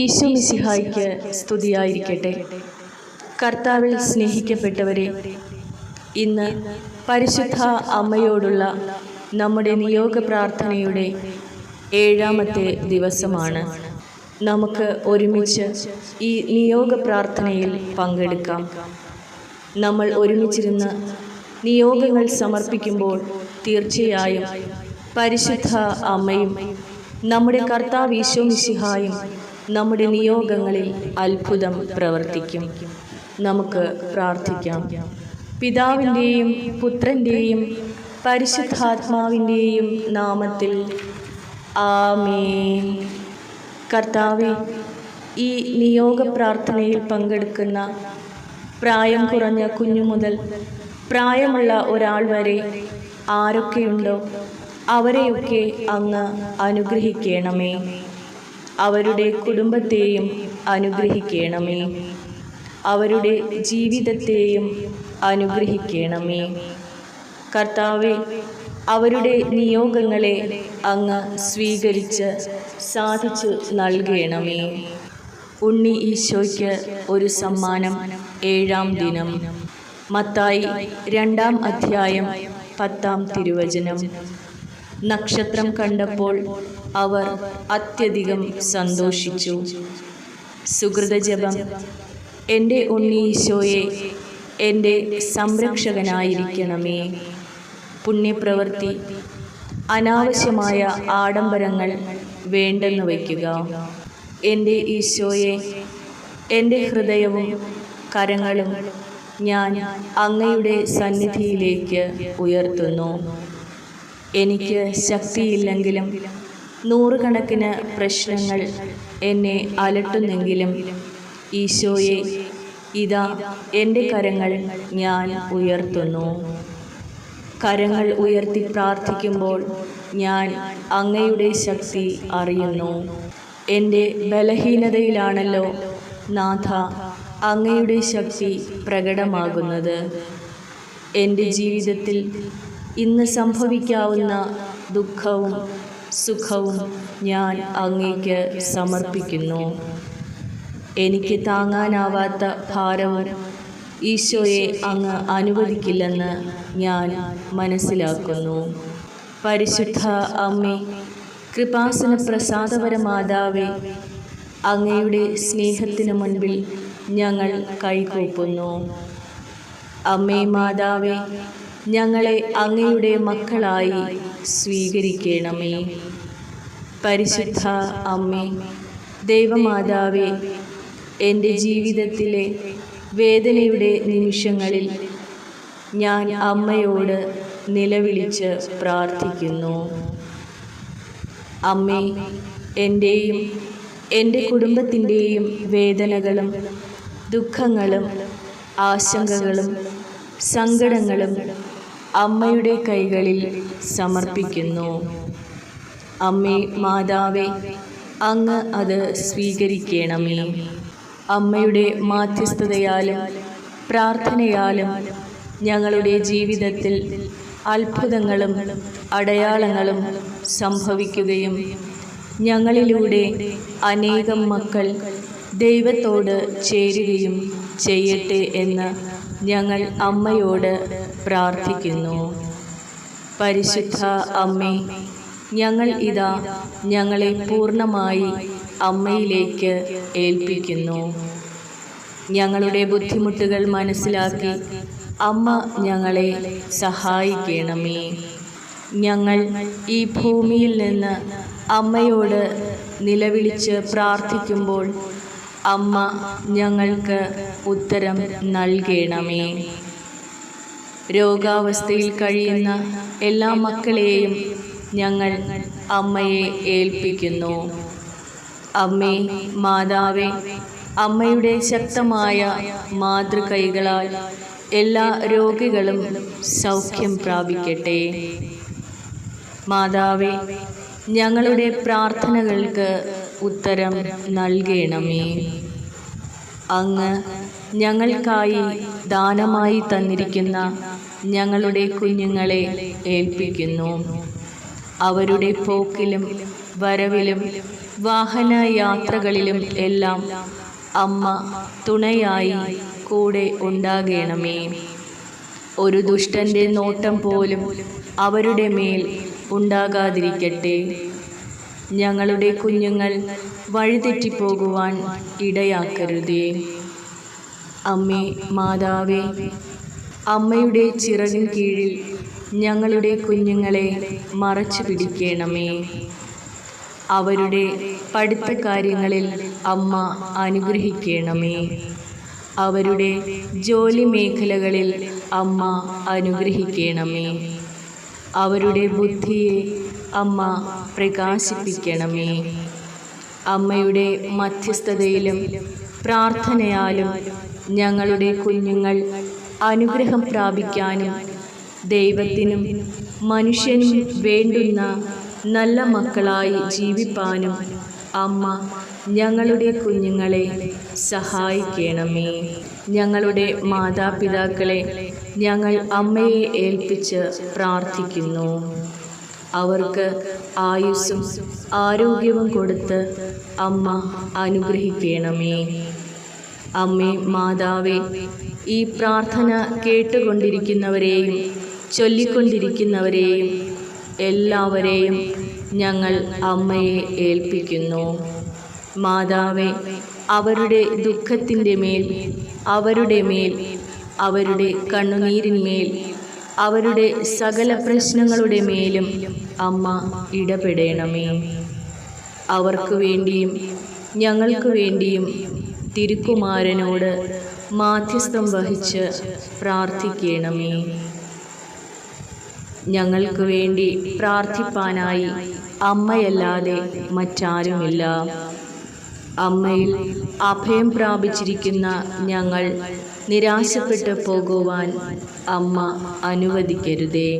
ഈശോ മിസിഹായിക്ക് സ്തുതിയായിരിക്കട്ടെ. കർത്താവിൽ സ്നേഹിക്കപ്പെട്ടവരെ ഇന്ന് പരിശുദ്ധ അമ്മയോടുള്ള നമ്മുടെ നിയോഗ പ്രാർത്ഥനയുടെ ഏഴാമത്തെ ദിവസമാണ്. നമുക്ക് ഒരുമിച്ച് ഈ നിയോഗ പ്രാർത്ഥനയിൽ പങ്കെടുക്കാം. നമ്മൾ ഒരുമിച്ചിരുന്ന് നിയോഗങ്ങൾ സമർപ്പിക്കുമ്പോൾ തീർച്ചയായും പരിശുദ്ധ അമ്മയും നമ്മുടെ കർത്താവ് ഈശോ മിശിഹായും നമ്മുടെ നിയോഗങ്ങളിൽ അത്ഭുതം പ്രവർത്തിക്കും. നമുക്ക് പ്രാർത്ഥിക്കാം. പിതാവിന്റെയും പുത്രന്റെയും പരിശുദ്ധാത്മാവിന്റെയും നാമത്തിൽ ആമേൻ. കർത്താവെ ഈ നിയോഗ പ്രാർത്ഥനയിൽ പങ്കെടുക്കുന്ന പ്രായം കുറഞ്ഞ കുഞ്ഞു മുതൽ പ്രായമുള്ള ഒരാൾ വരെ ആരൊക്കെയുണ്ടോ അവരെയൊക്കെ അങ്ങ് അനുഗ്രഹിക്കണമേ. അവരുടെ കുടുംബത്തെയും അനുഗ്രഹിക്കണമേ. അവരുടെ ജീവിതത്തെയും അനുഗ്രഹിക്കണമേ. കർത്താവെ അവരുടെ നിയോഗങ്ങളെ അങ്ങ് സ്വീകരിച്ച് സാധിച്ചു നൽകണമേ. ഉണ്ണി ഈശോയ്ക്ക് ഒരു സമ്മാനം ഏഴാം ദിനം. മത്തായി രണ്ടാം അധ്യായം പത്താം തിരുവചനം. നക്ഷത്രം കണ്ടപ്പോൾ അവർ അത്യധികം സന്തോഷിച്ചു. സുഹൃതജപം എന്റെ ഉണ്ണീശോയെ എന്റെ സംരക്ഷകനായിരിക്കണമേ. പുണ്യപ്രവൃത്തി അനാവശ്യമായ ആഡംബരങ്ങൾ വേണ്ടെന്ന് വയ്ക്കുക. എന്റെ ഈശോയെ എന്റെ ഹൃദയവും കരങ്ങളും ഞാൻ അങ്ങയുടെ സന്നിധിയിലേക്ക് ഉയർത്തുന്നു. എനിക്ക് ശക്തിയില്ലെങ്കിലും നൂറുകണക്കിന് പ്രശ്നങ്ങൾ എന്നെ അലട്ടുന്നെങ്കിലും ഈശോയെ ഇതാ എന്റെ കരങ്ങൾ ഞാൻ ഉയർത്തുന്നു. കരങ്ങൾ ഉയർത്തി പ്രാർത്ഥിക്കുമ്പോൾ ഞാൻ അങ്ങയുടെ ശക്തി അറിയുന്നു. എന്റെ ബലഹീനതയിലാണല്ലോ നാഥ അങ്ങയുടെ ശക്തി പ്രകടമാകുന്നത്. എന്റെ ജീവിതത്തിൽ ഇന്ന് സംഭവിക്കാവുന്ന ദുഃഖവും സുഖവും ഞാൻ അങ്ങേക്ക് സമർപ്പിക്കുന്നു. എനിക്ക് താങ്ങാനാവാത്ത ഭാരവും ഈശോയെ അങ്ങ് അനുവദിക്കില്ലെന്ന് ഞാൻ മനസ്സിലാക്കുന്നു. പരിശുദ്ധ അമ്മേ കൃപാസന പ്രസാദപര മാതാവേ അങ്ങയുടെ സ്നേഹത്തിന് മുൻപിൽ ഞങ്ങൾ കൈകൂപ്പുന്നു. അമ്മേ മാതാവേ ഞങ്ങളെ അങ്ങയുടെ മക്കളായി സ്വീകരിക്കണമേ. പരിശുദ്ധ അമ്മേ ദൈവമാതാവേ എന്റെ ജീവിതത്തിലെ വേദനയുടെ നിമിഷങ്ങളിൽ ഞാൻ അമ്മയോട് നിലവിളിച്ച് പ്രാർത്ഥിക്കുന്നു. അമ്മേ എന്റെയും എന്റെ കുടുംബത്തിന്റെയും വേദനകളും ദുഃഖങ്ങളും ആശങ്കകളും സങ്കടങ്ങളും അമ്മയുടെ കൈകളിൽ സമർപ്പിക്കുന്നു. അമ്മേ മാതാവേ അങ്ങ് അത് സ്വീകരിക്കണമേ. അമ്മയുടെ മാധ്യസ്ഥതയാലും പ്രാർത്ഥനയാലും ഞങ്ങളുടെ ജീവിതത്തിൽ അത്ഭുതങ്ങളും അടയാളങ്ങളും സംഭവിക്കുകയും ഞങ്ങളിലൂടെ അനേകം മക്കൾ ദൈവത്തോട് ചേരുകയും ചെയ്യട്ടെ എന്ന് ഞങ്ങൾ അമ്മയോട് പ്രാർത്ഥിക്കുന്നു. പരിശുദ്ധ അമ്മേ ഞങ്ങൾ ഇതാ ഞങ്ങളെ പൂർണമായി അമ്മയിലേക്ക് ഏൽപ്പിക്കുന്നു. ഞങ്ങളുടെ ബുദ്ധിമുട്ടുകൾ മനസ്സിലാക്കി അമ്മ ഞങ്ങളെ സഹായിക്കണമേ. ഞങ്ങൾ ഈ ഭൂമിയിൽ നിന്ന് അമ്മയോട് നിലവിളിച്ച് പ്രാർത്ഥിക്കുമ്പോൾ അമ്മ ഞങ്ങൾക്ക് ഉത്തരം നൽകണമേ. രോഗാവസ്ഥയിൽ കഴിയുന്ന എല്ലാ മക്കളെയും ഞങ്ങൾ അമ്മയെ ഏൽപ്പിക്കുന്നു. അമ്മേ മാതാവേ അമ്മയുടെ ശക്തമായ മാതൃകൈകളാൽ എല്ലാ രോഗികളും സൗഖ്യം പ്രാപിക്കട്ടെ. മാതാവേ ഞങ്ങളുടെ പ്രാർത്ഥനകൾക്ക് ഉത്തരം നൽകണമേ. അങ്ങ് ഞങ്ങൾക്കായി ദാനമായി തന്നിരിക്കുന്ന ഞങ്ങളുടെ കുഞ്ഞുങ്ങളെ ഏൽപ്പിക്കുന്നു. അവരുടെ പോക്കിലും വരവിലും വാഹന യാത്രകളിലും എല്ലാം അമ്മ തുണയായി കൂടെ ഉണ്ടാകണമേ. ഒരു ദുഷ്ടന്റെ നോട്ടം പോലും അവരുടെ മേൽ ഉണ്ടാകാതിരിക്കട്ടെ. ഞങ്ങളുടെ കുഞ്ഞുങ്ങൾ വഴിതെറ്റിപ്പോകുവാൻ ഇടയാക്കരുതേ. അമ്മേ മാതാവേ അമ്മയുടെ ചിറകിൻ കീഴിൽ ഞങ്ങളുടെ കുഞ്ഞുങ്ങളെ മറച്ചു പിടിക്കണമേ. അവരുടെ പഠിത്ത കാര്യങ്ങളിൽ അമ്മ അനുഗ്രഹിക്കണമേ. അവരുടെ ജോലി മേഖലകളിൽ അമ്മ അനുഗ്രഹിക്കണമേ. അവരുടെ ബുദ്ധിയെ അമ്മ പ്രകാശിപ്പിക്കണമേ. അമ്മയുടെ മധ്യസ്ഥതയിലും പ്രാർത്ഥനയാലും ഞങ്ങളുടെ കുഞ്ഞുങ്ങൾ അനുഗ്രഹം പ്രാപിക്കാനും ദൈവത്തിനും മനുഷ്യനും വേണ്ടുന്ന നല്ല മക്കളായി ജീവിപ്പാനും അമ്മ ഞങ്ങളുടെ കുഞ്ഞുങ്ങളെ സഹായിക്കണമേ. ഞങ്ങളുടെ മാതാപിതാക്കളെ ഞങ്ങൾ അമ്മയെ ഏൽപ്പിച്ച് പ്രാർത്ഥിക്കുന്നു. അവർക്ക് ആയുസ്സും ആരോഗ്യവും കൊടുത്ത് അമ്മ അനുഗ്രഹിക്കണമേ. അമ്മേ മാതാവേ ഈ പ്രാർത്ഥന കേട്ടുകൊണ്ടിരിക്കുന്നവരെയും ചൊല്ലിക്കൊണ്ടിരിക്കുന്നവരെയും എല്ലാവരെയും ഞങ്ങൾ അമ്മയെ ഏൽപ്പിക്കുന്നു. മാതാവേ അവരുടെ ദുഃഖത്തിന്റെ മേൽ അവരുടെ മേൽ അവരുടെ കണ്ണുനീരിന്മേൽ അവരുടെ സകല പ്രശ്നങ്ങളുടെ മേലും അമ്മ ഇടപെടണമേ. അവർക്ക് വേണ്ടിയും ഞങ്ങൾക്ക് വേണ്ടിയും തിരുക്കുമാരനോട് മാധ്യസ്ഥം വഹിച്ച് പ്രാർത്ഥിക്കണമേ. ഞങ്ങൾക്ക് വേണ്ടി പ്രാർത്ഥിപ്പാനായി അമ്മയല്ലാതെ മറ്റാരുമില്ല. അമ്മയിൽ അഭയം പ്രാപിച്ചിരിക്കുന്ന ഞങ്ങൾ നിരാശപ്പെട്ടു പോകുവാൻ അമ്മ അനുവദിക്കരുതേ.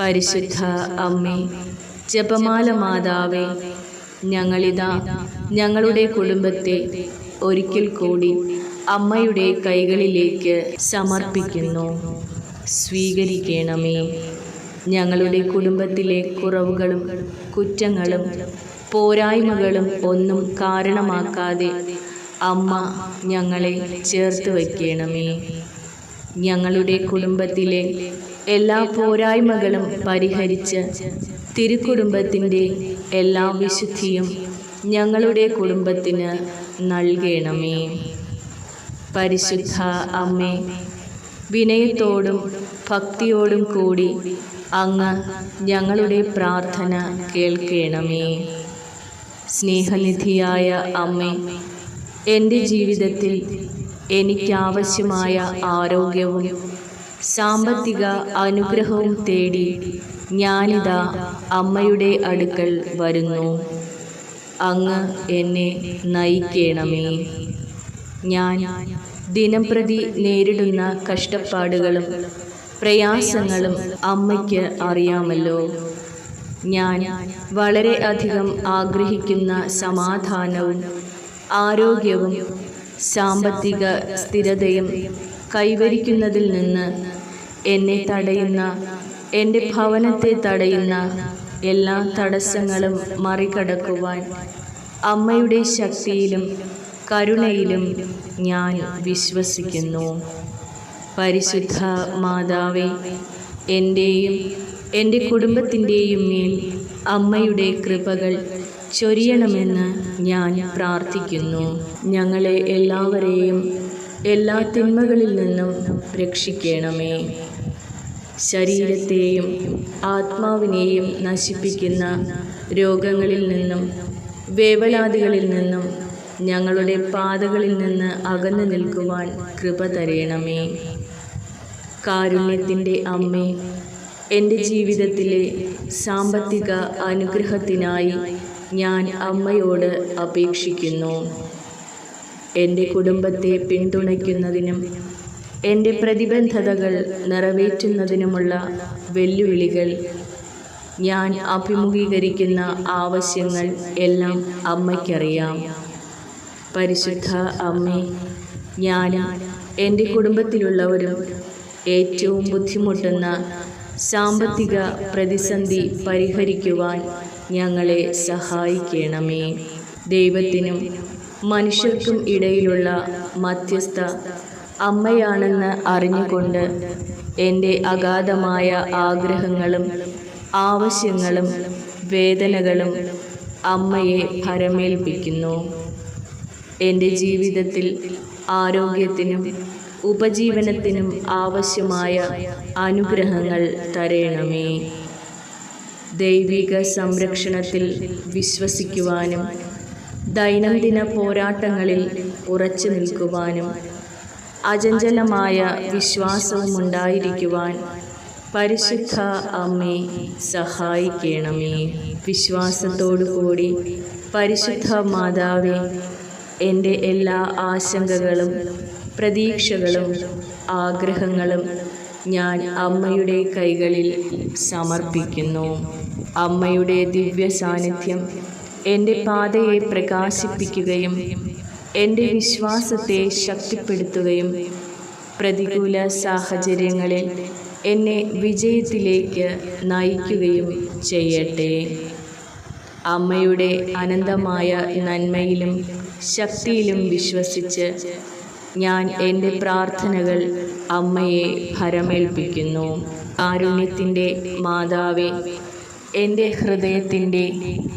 പരിശുദ്ധ അമ്മേ ജപമാല മാതാവേ ഞങ്ങളിതാ ഞങ്ങളുടെ കുടുംബത്തെ ഒരിക്കൽ കൂടി അമ്മയുടെ കൈകളിലേക്ക് സമർപ്പിക്കുന്നു. സ്വീകരിക്കണമേ. ഞങ്ങളുടെ കുടുംബത്തിലെ കുറവുകളും കുറ്റങ്ങളും പോരായ്മകളും ഒന്നും കാരണമാക്കാതെ അമ്മ ഞങ്ങളെ ചേർത്ത് വയ്ക്കണമേ. ഞങ്ങളുടെ കുടുംബത്തിലെ എല്ലാ പോരായ്മകളും പരിഹരിച്ച് തിരുക്കുടുംബത്തിന്റെ എല്ലാ വിശുദ്ധിയും ഞങ്ങളുടെ കുടുംബത്തിന് നൽകണമേ. പരിശുദ്ധ അമ്മേ വിനയത്തോടും ഭക്തിയോടും കൂടി അങ്ങ് ഞങ്ങളുടെ പ്രാർത്ഥന കേൾക്കണമേ. സ്നേഹനിധിയായ അമ്മേ എന്റെ ജീവിതത്തിൽ എനിക്കാവശ്യമായ ആരോഗ്യവും സാമ്പത്തിക അനുഗ്രഹവും തേടി ഞാനിതാ അമ്മയുടെ അടുക്കൽ വരുന്നു. അങ്ങ് എന്നെ നയിക്കണമേ. ഞാൻ ദിനംപ്രതി നേരിടുന്ന കഷ്ടപ്പാടുകളും പ്രയാസങ്ങളും അമ്മയ്ക്ക് അറിയാമല്ലോ. ഞാൻ വളരെ അധികം ആഗ്രഹിക്കുന്ന സമാധാനവും ആരോഗ്യവും സാമ്പത്തിക സ്ഥിരതയും കൈവരിക്കുന്നതിൽ നിന്ന് എന്നെ തടയുന്ന എന്റെ ഭവനത്തെ തടയുന്ന എല്ലാ തടസ്സങ്ങളും മറികടക്കുവാൻ അമ്മയുടെ ശക്തിയിലും കരുണയിലും ഞാൻ വിശ്വസിക്കുന്നു. പരിശുദ്ധ മാതാവേ എന്റെയും എന്റെ കുടുംബത്തിന്റെയും മേൽ അമ്മയുടെ കൃപകൾ ചൊരിയണമെന്ന് ഞാൻ പ്രാർത്ഥിക്കുന്നു. ഞങ്ങളെ എല്ലാവരെയും എല്ലാ തിന്മകളിൽ നിന്നും രക്ഷിക്കണമേ. ശരീരത്തെയും ആത്മാവിനെയും നശിപ്പിക്കുന്ന രോഗങ്ങളിൽ നിന്നും വേവലാതികളിൽ നിന്നും ഞങ്ങളുടെ പാതകളിൽ നിന്ന് അകന്നു നിൽക്കുവാൻ കൃപ തരയണമേ കാരുണ്യത്തിന്റെ അമ്മേ എന്റെ ജീവിതത്തിലെ സാമ്പത്തിക അനുഗ്രഹത്തിനായി ഞാൻ അമ്മയോട് അപേക്ഷിക്കുന്നു. എന്റെ കുടുംബത്തെ പിന്തുണയ്ക്കുന്നതിനും എന്റെ പ്രതിബദ്ധതകൾ നിറവേറ്റുന്നതിനുമുള്ള വെല്ലുവിളികൾ. ഞാൻ അഭിമുഖീകരിക്കുന്ന ആവശ്യങ്ങൾ എല്ലാം അമ്മയ്ക്കറിയാം. പരിശുദ്ധ അമ്മേ ഞാനും എന്റെ കുടുംബത്തിലുള്ളവരും ഏറ്റവും ബുദ്ധിമുട്ടുന്ന സാമ്പത്തിക പ്രതിസന്ധി പരിഹരിക്കുവാൻ ഞങ്ങളെ സഹായിക്കണമേ. ദൈവത്തിനും മനുഷ്യർക്കും ഇടയിലുള്ള മധ്യസ്ഥ അമ്മയാണെന്ന് അറിഞ്ഞുകൊണ്ട് എന്റെ അഗാധമായ ആഗ്രഹങ്ങളും ആവശ്യങ്ങളും വേദനകളും അമ്മയെ ഭരമേൽപ്പിക്കുന്നു. എന്റെ ജീവിതത്തിൽ ആരോഗ്യത്തിനും ഉപജീവനത്തിനും ആവശ്യമായ അനുഗ്രഹങ്ങൾ തരയണമേ ദൈവിക സംരക്ഷണത്തിൽ വിശ്വസിക്കുവാനും ദൈനംദിന പോരാട്ടങ്ങളിൽ ഉറച്ചു നിൽക്കുവാനും അചഞ്ചലമായ വിശ്വാസവുമുണ്ടായിരിക്കുവാൻ പരിശുദ്ധ അമ്മേ സഹായിക്കണമേ. വിശ്വാസത്തോടു കൂടി പരിശുദ്ധ മാതാവേ എന്റെ എല്ലാ ആശങ്കകളും പ്രതീക്ഷകളും ആഗ്രഹങ്ങളും ഞാൻ അമ്മയുടെ കൈകളിൽ സമർപ്പിക്കുന്നു. അമ്മയുടെ ദിവ്യ സാന്നിധ്യം എന്റെ പാതയെ പ്രകാശിപ്പിക്കുകയും എന്റെ വിശ്വാസത്തെ ശക്തിപ്പെടുത്തുകയും പ്രതികൂല സാഹചര്യങ്ങളിൽ എന്നെ വിജയത്തിലേക്ക് നയിക്കുകയും ചെയ്യട്ടെ. അമ്മയുടെ അനന്തമായ നന്മയിലും ശക്തിയിലും വിശ്വസിച്ച് ഞാൻ എന്റെ പ്രാർത്ഥനകൾ അമ്മയെ ഭരമേൽപ്പിക്കുന്നു. കാരുണ്യത്തിന്റെ മാതാവേ എന്റെ ഹൃദയത്തിന്റെ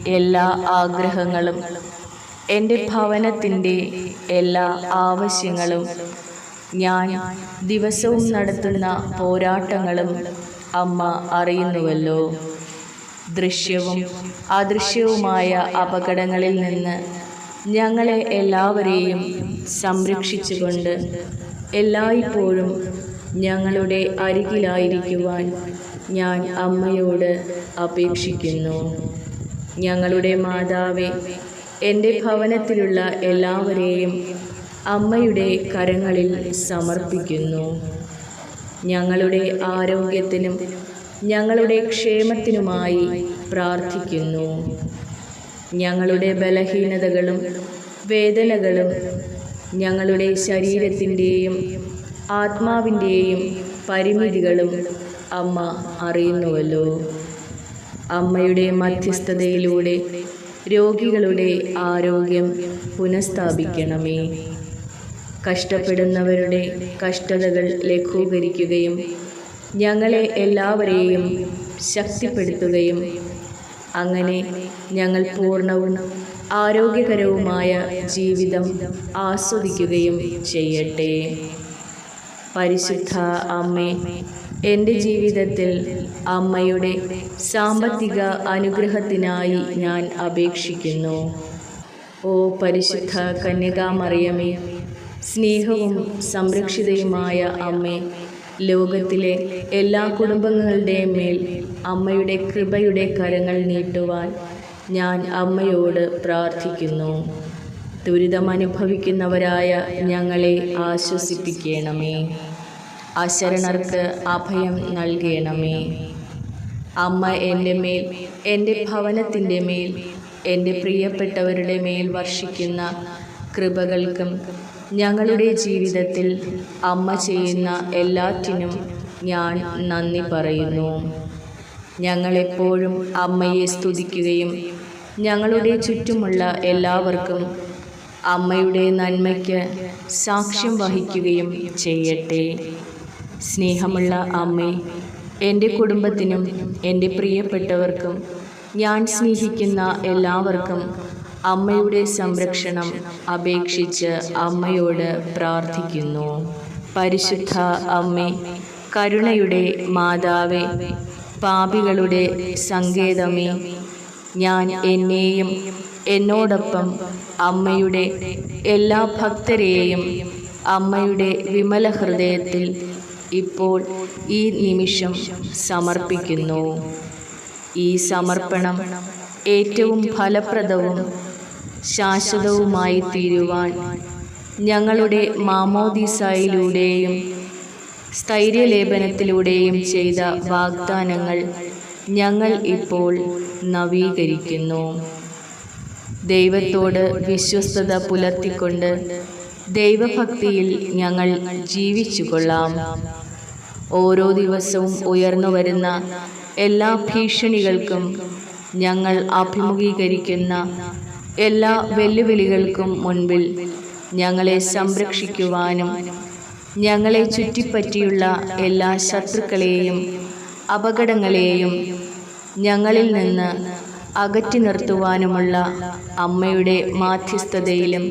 എല്ലാ ആഗ്രഹങ്ങളും എന്റെ ഭവനത്തിന്റെ എല്ലാ ആവശ്യങ്ങളും ഞാൻ ദിവസവും നടത്തുന്ന പോരാട്ടങ്ങളും അമ്മ അറിയുന്നുവല്ലോ. ദൃശ്യവും അദൃശ്യവുമായ അപകടങ്ങളിൽ നിന്ന് ഞങ്ങളെ എല്ലാവരെയും സംരക്ഷിച്ചുകൊണ്ട് എല്ലായ്പ്പോഴും ഞങ്ങളുടെ അരികിലായിരിക്കുവാൻ ഞാൻ അമ്മയോട് അപേക്ഷിക്കുന്നു. ഞങ്ങളുടെ മാതാവെ എന്റെ ഭവനത്തിലുള്ള എല്ലാവരെയും അമ്മയുടെ കരങ്ങളിൽ സമർപ്പിക്കുന്നു. ഞങ്ങളുടെ ആരോഗ്യത്തിനും ഞങ്ങളുടെ ക്ഷേമത്തിനുമായി പ്രാർത്ഥിക്കുന്നു. ഞങ്ങളുടെ ബലഹീനതകളും വേദനകളും ഞങ്ങളുടെ ശരീരത്തിന്റെയും ആത്മാവിന്റെയും പരിമിതികളും അമ്മ അറിയുന്നുവല്ലോ. അമ്മയുടെ മധ്യസ്ഥതയിലൂടെ രോഗികളുടെ ആരോഗ്യം പുനഃസ്ഥാപിക്കണമേ. കഷ്ടപ്പെടുന്നവരുടെ കഷ്ടതകൾ ലഘൂകരിക്കുകയും ഞങ്ങളെ എല്ലാവരെയും ശക്തിപ്പെടുത്തുകയും അങ്ങനെ ഞങ്ങൾ പൂർണവും ആരോഗ്യകരവുമായ ജീവിതം ആസ്വദിക്കുകയും ചെയ്യട്ടെ. പരിശുദ്ധ അമ്മേ എന്റെ ജീവിതത്തിൽ അമ്മയുടെ സാമ്പത്തിക അനുഗ്രഹത്തിനായി ഞാൻ അപേക്ഷിക്കുന്നു. ഓ പരിശുദ്ധ കന്യകാമറിയമേ സ്നേഹവും സംരക്ഷിതയുമായ അമ്മേ ലോകത്തിലെ എല്ലാ കുടുംബങ്ങളുടെ മേൽ അമ്മയുടെ കൃപയുടെ കരങ്ങൾ നീട്ടുവാൻ ഞാൻ അമ്മയോട് പ്രാർത്ഥിക്കുന്നു. ദുരിതമനുഭവിക്കുന്നവരായ ഞങ്ങളെ ആശ്വസിപ്പിക്കണമേ. അശരണർക്ക് അഭയം നൽകണമേ. അമ്മ എന്റെ മേൽ എന്റെ ഭവനത്തിന്റെ മേൽ എന്റെ പ്രിയപ്പെട്ടവരുടെ മേൽ വർഷിക്കുന്ന കൃപകൾക്കും ഞങ്ങളുടെ ജീവിതത്തിൽ അമ്മ ചെയ്യുന്ന എല്ലാറ്റിനും ഞാൻ നന്ദി പറയുന്നു. ഞങ്ങളെപ്പോഴും അമ്മയെ സ്തുതിക്കുകയും ഞങ്ങളുടെ ചുറ്റുമുള്ള എല്ലാവർക്കും അമ്മയുടെ നന്മയ്ക്ക് സാക്ഷ്യം വഹിക്കുകയും ചെയ്യട്ടെ. സ്നേഹമുള്ള അമ്മേ എന്റെ കുടുംബത്തിനും എന്റെ പ്രിയപ്പെട്ടവർക്കും ഞാൻ സ്നേഹിക്കുന്ന എല്ലാവർക്കും അമ്മയുടെ സംരക്ഷണം അപേക്ഷിച്ച് അമ്മയോട് പ്രാർത്ഥിക്കുന്നു. പരിശുദ്ധ അമ്മേ കരുണയുടെ മാതാവേ പാപികളുടെ സങ്കേതമേ ഞാൻ എന്നെയും എന്നോടൊപ്പം അമ്മയുടെ എല്ലാ ഭക്തരെയും അമ്മയുടെ വിമല ഹൃദയത്തിൽ ഇപ്പോൾ ഈ നിമിഷം സമർപ്പിക്കുന്നു. ഈ സമർപ്പണം ഏറ്റവും ഫലപ്രദവും ശാശ്വതവുമായി തീരുവാൻ ഞങ്ങളുടെ മാമോദിസായിലൂടെയും സ്ഥൈര്യലേപനത്തിലൂടെയും ചെയ്ത വാഗ്ദാനങ്ങൾ ഞങ്ങൾ ഇപ്പോൾ നവീകരിക്കുന്നു. ദൈവത്തോട് വിശ്വസ്തത പുലർത്തിക്കൊണ്ട് ദൈവഭക്തിയിൽ ഞങ്ങൾ ജീവിച്ചുകൊള്ളാം. ഓരോ ദിവസവും ഉയർന്നു വരുന്ന എല്ലാ ഭീഷണികൾക്കും ഞങ്ങൾ അഭിമുഖീകരിക്കുന്ന എല്ലാ വെല്ലുവിളികൾക്കും മുൻപിൽ ഞങ്ങളെ സംരക്ഷിക്കുവാനും ഞങ്ങളെ ചുറ്റിപ്പറ്റിയുള്ള എല്ലാ ശത്രുക്കളെയും അപകടങ്ങളെയും ഞങ്ങളിൽ നിന്ന് അകറ്റി നിർത്തുവാനുമുള്ള അമ്മയുടെ മാധ്യസ്ഥതയിലും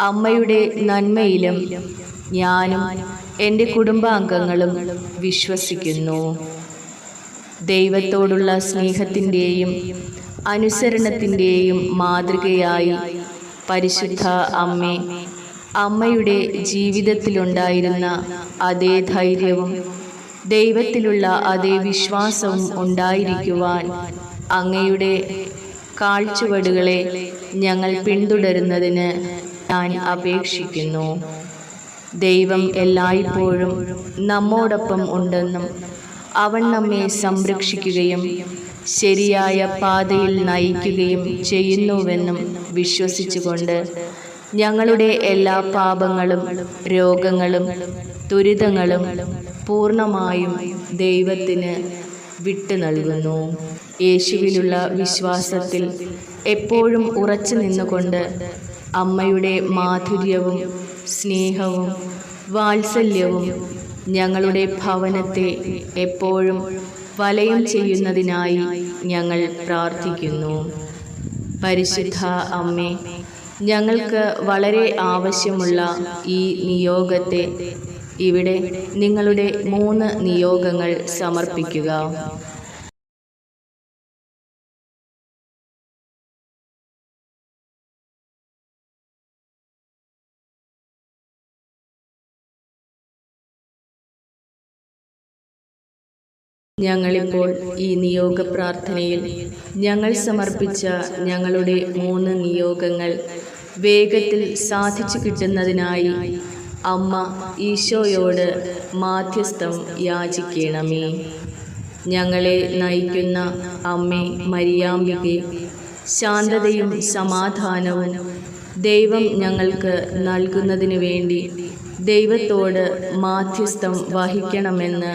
അമ്മയുടെ നന്മയിലും ഞാനും എന്റെ കുടുംബാംഗങ്ങളും വിശ്വസിക്കുന്നു. ദൈവത്തോടുള്ള സ്നേഹത്തിന്റെയും അനുസരണത്തിന്റെയും മാതൃകയായി പരിശുദ്ധ അമ്മേ അമ്മയുടെ ജീവിതത്തിലുണ്ടായിരുന്ന അതേ ധൈര്യവും ദൈവത്തിലുള്ള അതേ വിശ്വാസവും ഉണ്ടായിരിക്കുവാൻ അങ്ങയുടെ കാഴ്ചവടുകളെ ഞങ്ങൾ പിന്തുടരുന്നതിന് ഞാൻ അപേക്ഷിക്കുന്നു. ദൈവം എല്ലായ്പ്പോഴും നമ്മോടൊപ്പം ഉണ്ടെന്നും അവൻ നമ്മെ സംരക്ഷിക്കുകയും ശരിയായ പാതയിൽ നയിക്കുകയും ചെയ്യുന്നുവെന്നും വിശ്വസിച്ചുകൊണ്ട് ഞങ്ങളുടെ എല്ലാ പാപങ്ങളും രോഗങ്ങളും ദുരിതങ്ങളും പൂർണമായും ദൈവത്തിന് വിട്ടു നൽകുന്നു. യേശുവിലുള്ള വിശ്വാസത്തിൽ എപ്പോഴും ഉറച്ചു നിന്നുകൊണ്ട് അമ്മയുടെ മാധുര്യവും സ്നേഹവും വാത്സല്യവും ഞങ്ങളുടെ ഭവനത്തെ എപ്പോഴും വലയം ചെയ്യുന്നതിനായി ഞങ്ങൾ പ്രാർത്ഥിക്കുന്നു. പരിശുദ്ധ അമ്മേ ഞങ്ങൾക്ക് വളരെ ആവശ്യമുള്ള ഈ നിയോഗത്തെ ഇവിടെ നിങ്ങളുടെ മൂന്ന് നിയോഗങ്ങൾ സമർപ്പിക്കുക. ഞങ്ങളിപ്പോൾ ഈ നിയോഗ പ്രാർത്ഥനയിൽ ഞങ്ങൾ സമർപ്പിച്ച ഞങ്ങളുടെ മൂന്ന് നിയോഗങ്ങൾ വേഗത്തിൽ സാധിച്ചു കിട്ടുന്നതിനായി അമ്മ ഈശോയോട് മാധ്യസ്ഥം യാചിക്കണമേ. ഞങ്ങളെ നയിക്കുന്ന അമ്മേ മരിയാമ്പികെ ശാന്തതയും സമാധാനവും ദൈവം ഞങ്ങൾക്ക് നൽകുന്നതിനു വേണ്ടി ദൈവത്തോട് മാധ്യസ്ഥം വഹിക്കണമെന്ന്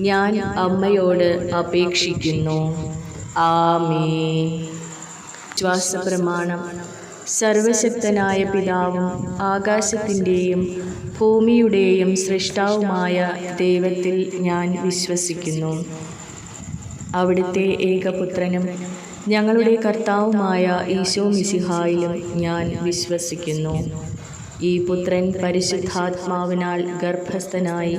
ഞാൻ അമ്മയോട് അപേക്ഷിക്കുന്നു. ആമേ ശ്വാസപ്രമാണം സർവശക്തനായ പിതാവും ആകാശത്തിന്റെയും ഭൂമിയുടെയും സൃഷ്ടാവുമായ ദൈവത്തിൽ ഞാൻ വിശ്വസിക്കുന്നു. അവിടുത്തെ ഏകപുത്രനും ഞങ്ങളുടെ കർത്താവുമായ ഈശോ മിസിഹായിലും ഞാൻ വിശ്വസിക്കുന്നു. ഈ പുത്രൻ പരിശുദ്ധാത്മാവിനാൽ ഗർഭസ്ഥനായി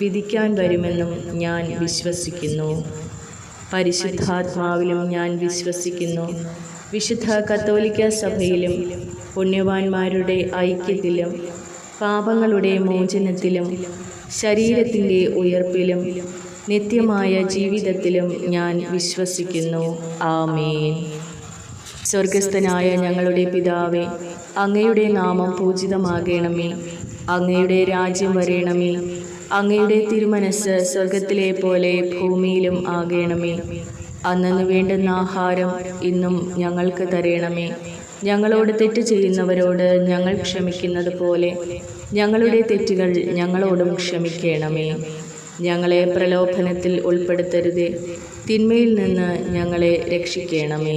വിധിക്കാൻ വരുമെന്നും ഞാൻ വിശ്വസിക്കുന്നു. പരിശുദ്ധാത്മാവിലും ഞാൻ വിശ്വസിക്കുന്നു. വിശുദ്ധ കത്തോലിക്ക സഭയിലും പുണ്യവാന്മാരുടെ ഐക്യത്തിലും പാപങ്ങളുടെ മോചനത്തിലും ശരീരത്തിന്റെ ഉയർപ്പിലും നിത്യമായ ജീവിതത്തിലും ഞാൻ വിശ്വസിക്കുന്നു. ആമേൻ. സ്വർഗസ്ഥനായ ഞങ്ങളുടെ പിതാവേ അങ്ങയുടെ നാമം പൂജിതമാകണമേ. അങ്ങയുടെ രാജ്യം വരേണമേ. അങ്ങയുടെ തിരുമനസ് സ്വർഗത്തിലെ പോലെ ഭൂമിയിലും ആകേണമേ. അന്നു വേണ്ടുന്ന ആഹാരം ഇന്നും ഞങ്ങൾക്ക് തരയണമേ ഞങ്ങളോട് തെറ്റ് ചെയ്യുന്നവരോട് ഞങ്ങൾ ക്ഷമിക്കുന്നത് പോലെ ഞങ്ങളുടെ തെറ്റുകൾ ഞങ്ങളോടും ക്ഷമിക്കണമേ. ഞങ്ങളെ പ്രലോഭനത്തിൽ ഉൾപ്പെടുത്തരുതേ. തിന്മയിൽ നിന്ന് ഞങ്ങളെ രക്ഷിക്കണമേ.